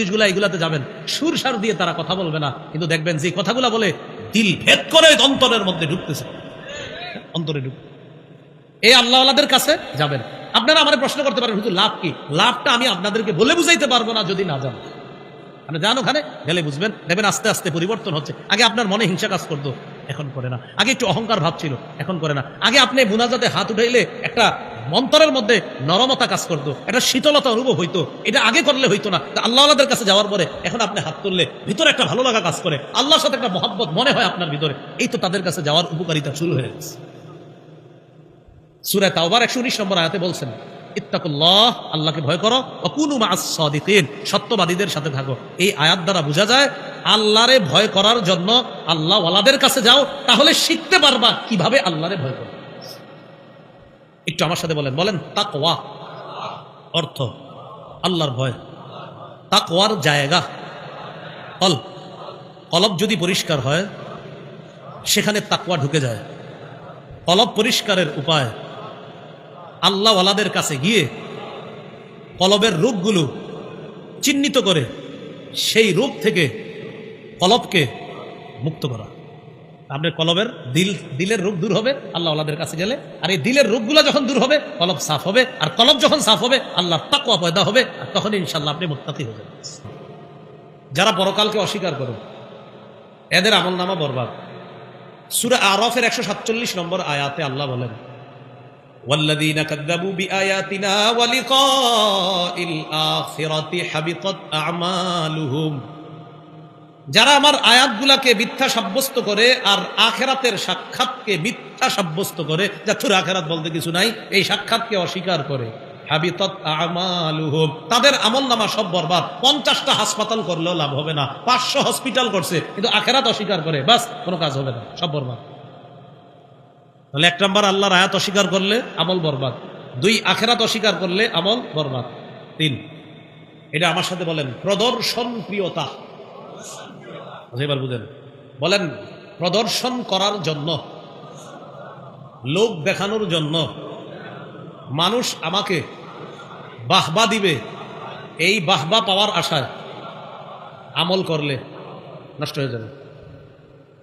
এগুলাতে যাবেন। দিয়ে তারা কথা বলবে না। কিন্তু দেখবেন যে কথাগুলা বলে দিল ভেদ করে অন্তরের মধ্যে ঢুকতেছে। অন্তরে ঢুক এই আল্লাহওয়ালাদের কাছে যাবেন। আপনারা আমার প্রশ্ন করতে পারেন লাভ কি? লাভটা আমি আপনাদেরকে বলে বুঝাইতে পারব না যদি না যান। আপনি যান ওখানে, গেলে বুঝবেন। দেখবেন আস্তে আস্তে পরিবর্তন হচ্ছে। আগে আপনার মনে হিংসা কাজ করতো, এখন করে না। আগে একটু অহংকার ভাব ছিল, এখন করে না। আগে আপনি মুনাজাতে হাত উঠাইলে একটা মন্তরের মধ্যে নরমতা কাজ করতো। একটা শীতলতা অনুভব হইতো। এটা আগে করলে হইতো না। তা আল্লাহদের কাছে যাওয়ার পরে এখন আপনি হাত তুললে ভিতরে একটা ভালো লাগা কাজ করে। আল্লাহর সাথে একটা মহব্বত মনে হয় আপনার ভিতরে। এই তো তাদের কাছে যাওয়ার উপকারিতা শুরু হয়ে গেছে। সুরায় তাওবার একশো উনিশ নম্বর আয়াতে বলছেন, ইত্তাকুল্লাহ, আল্লাহকে ভয় করো। অকুনু মাসদিন সত্যবাদীদের সাথে থাকো। এই আয়াত দ্বারা বোঝা যায়, আল্লাহরে ভয় করার জন্য আল্লাহ ওয়ালাদের কাছে যাও, তাহলে শিখতে পারবা কীভাবে আল্লাহরে ভয় করো। একটু আমার সাথে বলেন। বলেন, তাকওয়া অর্থ, আল্লাহর ভয়। তাকওয়ার জায়গা কলব কলব যদি পরিষ্কার হয়, সেখানে তাকওয়া ঢুকে যায়। কলব পরিষ্কারের উপায়, আল্লাহওয়ালাদের কাছে গিয়ে কলবের রোগগুলো চিহ্নিত করে, সেই রোগ থেকে কলবকে মুক্ত করা। আপনার কলবের দিল দিলের রোগ দূর হবে আল্লাহওয়ালাদের কাছে গেলে আর এই দিলের রোগগুলো যখন দূর হবে কলব সাফ হবে আর কলব যখন সাফ হবে আল্লাহ তাকুয়া পয়দা হবে আর তখন ইনশাল্লাহ আপনি মুক্তাতি হয়ে যাবেন যারা পরকালকে অস্বীকার করে এদের আমল নামা বরবাদ সুরা আরফের একশো সাতচল্লিশ নম্বর আয়াতে আল্লাহ বলেন والذين كذبوا بآياتنا ولقاء الآخرة حبطت أعمالهم যারা আমার আয়াতগুলাকে মিথ্যা সাব্যস্ত করে আর আখেরাতের সাক্ষাৎকে মিথ্যা সাব্যস্ত করে যা তোর আখেরাত বলতে কিছু নাই, এই সাক্ষাৎকে অস্বীকার করে। তাদের আমল নামা সব বরবাদ। পঞ্চাশটা হাসপাতাল করলেও লাভ হবে না। পাঁচশো হসপিটাল করছে, কিন্তু আখেরাত অস্বীকার করে। বাস, কোনো কাজ হবে না। সব বরবাদ। তাহলে এক নম্বর, আল্লাহর আয়াত অস্বীকার করলে আমল বরবাদ। দুই, আখেরাত অস্বীকার করলে আমল বরবাদ। তিন, এটা আমার সাথে বলেন প্রদর্শন প্রিয়তা এবার বুঝেন বলেন, প্রদর্শন করার জন্য, লোক দেখানোর জন্য মানুষ আমাকে বাহবা দিবে, এই বাহবা পাওয়ার আশায় আমল করলে নষ্ট হয়ে যাবে।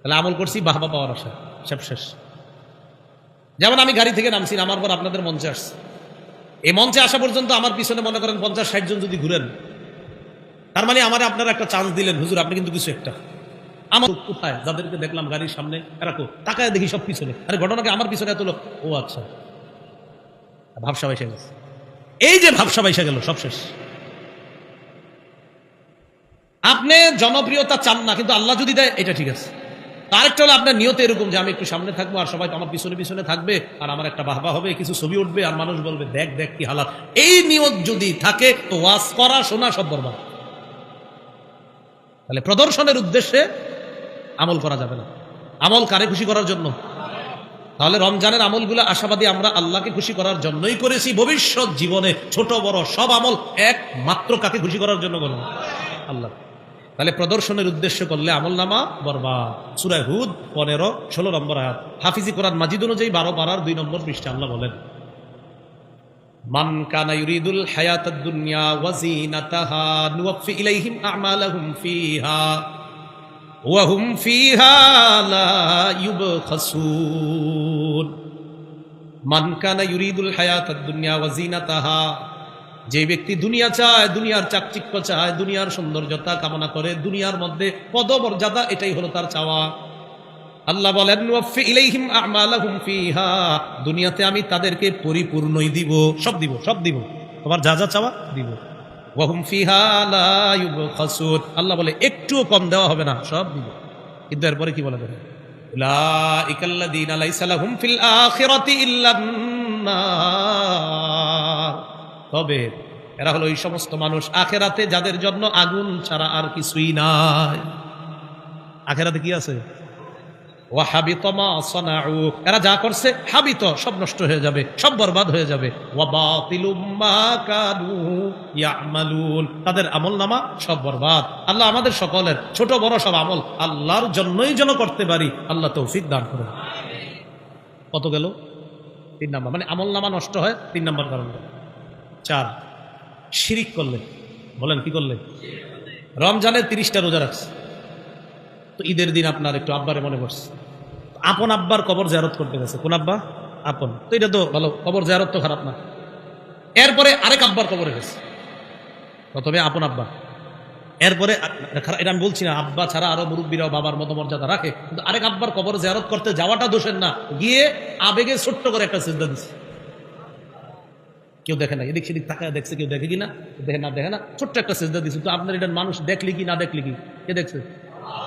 তাহলে আমল করছি, বাহবা পাওয়ার আশায়, সব শেষ। যেমন আমি গাড়ি থেকে নামছি, নামার পর আপনাদের মঞ্চে আসছি। এই মঞ্চে আসা পর্যন্ত আমার পিছনে মনে করেন পঞ্চাশ ষাট জন যদি ঘুরেন, তার মানে আমার আপনারা একটা চান্স দিলেন। হুজুর, আপনি কিন্তু কিছু একটা। আমার কোথায়? যাদেরকে দেখলাম গাড়ির সামনে, এরা কো? তাকায় দেখি সব পিছনে। আরে ঘটনাকে আমার পিছনে এত লোক? ও আচ্ছা। ভাবসা বাইসে গেছে। এই যে ভাবসা বাইসে গেল, সব শেষ। আপনি জনপ্রিয়তা চান না, কিন্তু আল্লাহ যদি দেয়, এটা ঠিক আছে। আরেকটা হলো আপনার নিয়ত এরকম যে আমি একটু সামনে থাকব আর সবাই আমার পিছনে পিছনে থাকবে আর আমার একটা বাহবা হবে, কিছু ছবি উঠবে আর মানুষ বলবে, দেখ দেখ কি হালাত। এই নিয়ত যদি থাকে, তো ওয়াজ করা, শোনা সব বরবাদ। তাহলে প্রদর্শনের উদ্দেশ্যে আমল করা যাবে না। আমল কারে খুশি করার জন্য? তাহলে রমজানের আমলগুলো আশাবাদী আমরা আল্লাহকে খুশি করার জন্যই করেছি। ভবিষ্যৎ জীবনে ছোট, বড় সব আমল এক মাত্র কাকে খুশি করার জন্য করব? আল্লাহ। তাহলে প্রদর্শনের উদ্দেশ্য করলে আমল নামা বরবা সুরায় হুদ পনেরো, ষোলো নম্বর আয়াত। হাফিজি কোরআন মাজিদ অনুযায়ী বারো পাড়ার দুই নম্বর পৃষ্ঠে আল্লাহ বলেন, মান ওয়া হুম ফিহা লা ইউবখাসুন। মান কানা ইউরিদুল হায়াতাদ দুনিয়া ওয়াজিনাতাহা যে ব্যক্তি দুনিয়া চায়, দুনিয়ার চাকচিক্য চায়, দুনিয়ার সৌন্দর্যতা কামনা করে, দুনিয়ার মধ্যে পদমর্যাদা এটাই হলো তার চাওয়া। আল্লাহ বলেন ইলাইহিম দুনিয়াতে আমি তাদেরকে পরিপূর্ণই দিব, সব দিব সব দিব। তোমার যা যা চাওয়া, দিব। ওয়াহুম আল্লাহ বলে, একটুও কম দেওয়া হবে না, সব দিব। কিন্তু এরপরে কি বলে নার। তবে এরা হলো এই সমস্ত মানুষ আখেরাতে, যাদের জন্য আগুন ছাড়া আর কিছুই নাই। আখেরাতে কি আছে? ওয়াহাবিত মা সানাউ। এরা যা করছে হাবিত সব নষ্ট হয়ে যাবে, সব বরবাদ হয়ে যাবে। তাদের আমল নামা সব বরবাদ। আল্লাহ আমাদের সকলের ছোট বড় সব আমল আল্লাহর জন্যই যেন করতে পারি, আল্লাহ তৌফিক দান করুন। কত গেল? তিন নাম্বার। মানে আমল নামা নষ্ট হয়, তিন নাম্বার কারণ চার, শিরিক করলে। বলেন কি করলে? রমজানের তিরিশটা রোজা রাখছে। তো ঈদের দিন আপনার একটু আব্বারে মনে পড়ছে। আপন আব্বার কবর জারত করতে গেছে। কোন আব্বা? আপন। তো এটা তো ভালো, কবর জারত তো খারাপ না। এরপরে আরেক আব্বার কবরে গেছে। প্রথমে আপন আব্বা। এরপরে এটা আমি বলছি না, আব্বা ছাড়া আরও মুরব্বীরাও বাবার মতো মর্যাদা রাখে। কিন্তু আরেক আব্বার কবর জারত করতে যাওয়াটা দোষের না। গিয়ে আবেগে ছোট্ট করে একটা সিদ্ধা দিচ্ছে কেউ দেখে না, এদিক সেদিক তাকায় দেখছে, কেউ দেখে কি না? দেখে না দেখে না। ছোট্ট একটা সিজদা দিচ্ছে তো আপনার এটা মানুষ দেখলি কি, না দেখলি কি? কে দেখছে?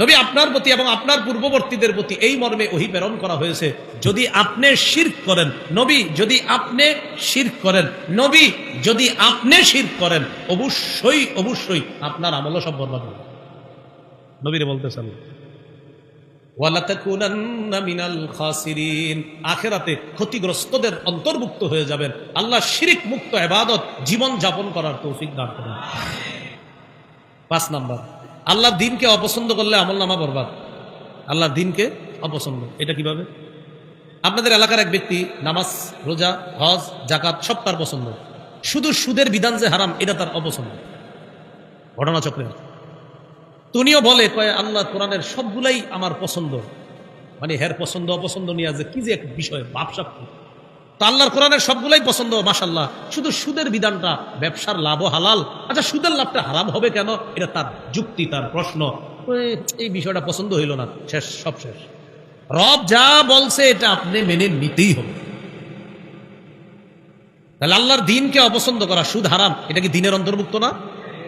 নবী আপনার প্রতি এবং আপনার পূর্ববর্তীদের প্রতি এই মর্মে ওহি প্রেরণ করা হয়েছে, যদি আপনি শির করেন, নবী যদি আপনি শির করেন, নবী যদি আপনি শির করেন, অবশ্যই অবশ্যই আপনার আমলও সব বরবাদ হবে। নবীরে বলতেছেন আখেরাতে ক্ষতিগ্রস্তদের অন্তর্ভুক্ত হয়ে যাবেন। আল্লাহ শিরিক মুক্ত ইবাদত জীবন যাপন করার তৌফিক দান করেন। পাঁচ নাম্বার আল্লাহ দিনকে অপছন্দ করলে আমল নামা বরবাদ। আল্লাহ দিনকে অপছন্দ। এটা কীভাবে? আপনাদের এলাকার এক ব্যক্তি নামাজ, রোজা, হজ জাকাত সব তার পছন্দ। শুধু সুদের বিধান যে হারাম, এটা তার অপছন্দ। ঘটনা চক্রের তুনিও বলে, কয়, আল্লাহ কোরআনের সবগুলাই আমার পছন্দ। মানে হের পছন্দ, অপছন্দ নিয়ে যে কি যে এক বিষয় বাপসাপ তো আল্লাহর কোরআনের সবগুলাই পছন্দ মাসাল্লাহ শুধু সুদের বিধানটা, ব্যবসার লাভও হালাল। আচ্ছা সুদের লাভটা হারাম হবে কেন? এটা তার যুক্তি, তার প্রশ্ন। এই বিষয়টা পছন্দ হইল না। শেষ, সব শেষ। রব যা বলছে, এটা আপনি মেনে নিতেই হবে। তাহলে আল্লাহর দিনকে অপছন্দ করা সুদ হারাম, এটা কি দিনের অন্তর্ভুক্ত না?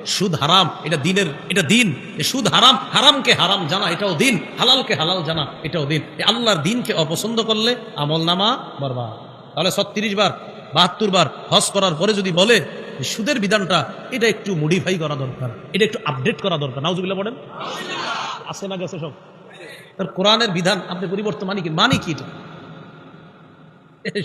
সুদ হারাম, এটা দিনের, এটা দিন। সুদ হারাম, হারামকে হারাম জানা, এটাও দিন। হালালকে হালাল জানা, এটাও দিন। আল্লাহর দিনকে অপছন্দ করলে আমল নামা বরবাদ। তাহলে ছত্রিশ বার, বাহাত্তর বার হজ করার পরে যদি বলে সুদের বিধানটা, এটা একটু মডিফাই করা দরকার, এটা একটু আপডেট করা দরকার। নাউজুবিল্লাহ বলেন আছে না গেছে সব? তার কোরআনের বিধান আপনি পরিবর্তন মানি কি? মানে কি এটা?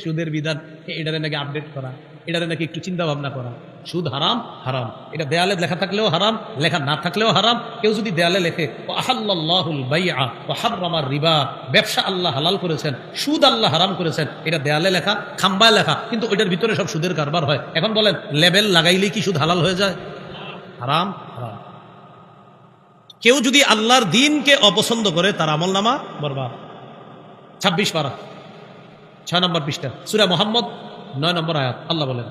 সুদের বিধান এটা নাকি আপডেট করা। এটারে নাকি একটু চিন্তা ভাবনা করা। সুদ হারাম হারাম। এটা দেয়ালে লেখা থাকলেও হারাম, লেখা না থাকলেও হারাম। কেউ যদি দেয়ালে লেখে আহাল্লাহুল বাইআ ও হাররামার রিবা ব্যবসা আল্লাহ হালাল করেছেন, সুদ আল্লাহ হারাম করেছেন, এটা দেয়ালে লেখা, খাম্বায় লেখা, কিন্তু ওইটার ভিতরে সব সুদের কারবার হয়। এখন বলেন, লেবেল লাগাইলেই কি সুদ হালাল হয়ে যায়? হারাম হারাম। কেউ যদি আল্লাহর দিনকে অপছন্দ করে, তার আমল নামা বরবাদ। ছাব্বিশ পারা। ছয় নম্বর পৃষ্ঠা। সুরা মোহাম্মদ নয় নম্বর আয়াত আল্লাহ বলেন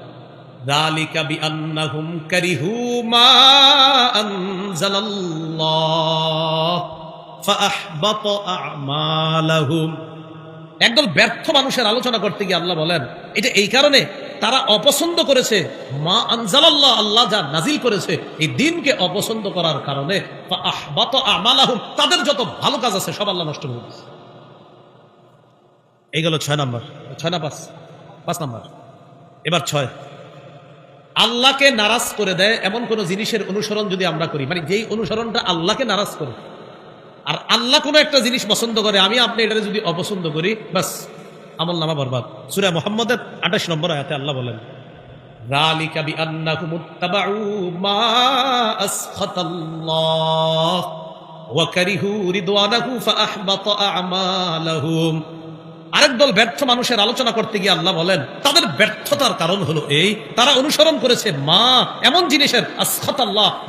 একদল ব্যর্থ মানুষের আলোচনা করতে গিয়ে আল্লাহ বলেন এটা এই কারণে তারা অপছন্দ করেছে মা আনজালাল্লাহ আল্লাহ যা নাজিল করেছে এই দিনকে অপছন্দ করার কারণে তাদের যত ভালো কাজ আছে সব আল্লাহ নষ্ট হয়েছে এই গেল ছয় নম্বর। ছয় নাম্বার পাঁচ নাম্বার। এবার ছয়। আল্লাহকে নারাজ করে দেয় এমন কোনো জিনিসের অনুসরণ যদি আমরা করি মানে যেই অনুসরণটা আল্লাহকে নারাজ করে, আর আল্লাহ কোনো একটা জিনিস পছন্দ করে, আমি আপনি এটা যদি অপছন্দ করি বাস আমল নামা বরবাদ। সুরা মোহাম্মদের আঠাশ নম্বর আয়াতে আল্লাহ বলেন, রালিকা আরেক দল ব্যর্থ মানুষের আলোচনা করতে গিয়ে আল্লাহ বলেন, তাদের ব্যর্থতার কারণ হলো এই, তারা অনুসরণ করেছে মা, এমন জিনিসের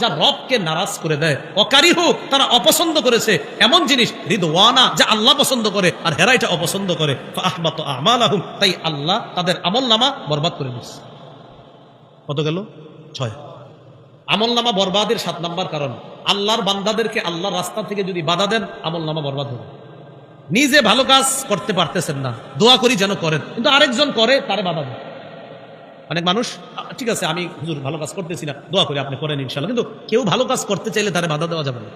যা রবকে নারাজ করে দেয়। অকারিহু, তারা অপছন্দ করেছে এমন জিনিস, রিদওয়ানা, যা আল্লাহ পছন্দ করে, আর হেরা এটা অপছন্দ করে। আহমাত আমাল আহুম তাই আল্লাহ তাদের আমল নামা বরবাদ করে দিচ্ছে কত গেল? ছয়। আমল নামা বরবাদের সাত নাম্বার কারণ, আল্লাহর বান্দাদেরকে আল্লাহর রাস্তা থেকে যদি বাধা দেন আমল নামা বরবাদ হবে নিজে ভালো কাজ করতে পারতেছেন না। দোয়া করি যেন করেন। কিন্তু আরেকজন করে, তারে বাধা দেয় অনেক মানুষ ঠিক আছে, আমি হুজুর ভালো কাজ করতেছি না, দোয়া করি, আপনি করেন ইনশাল্লাহ কিন্তু কেউ ভালো কাজ করতে চাইলে তারে বাধা দেওয়া যাবে না।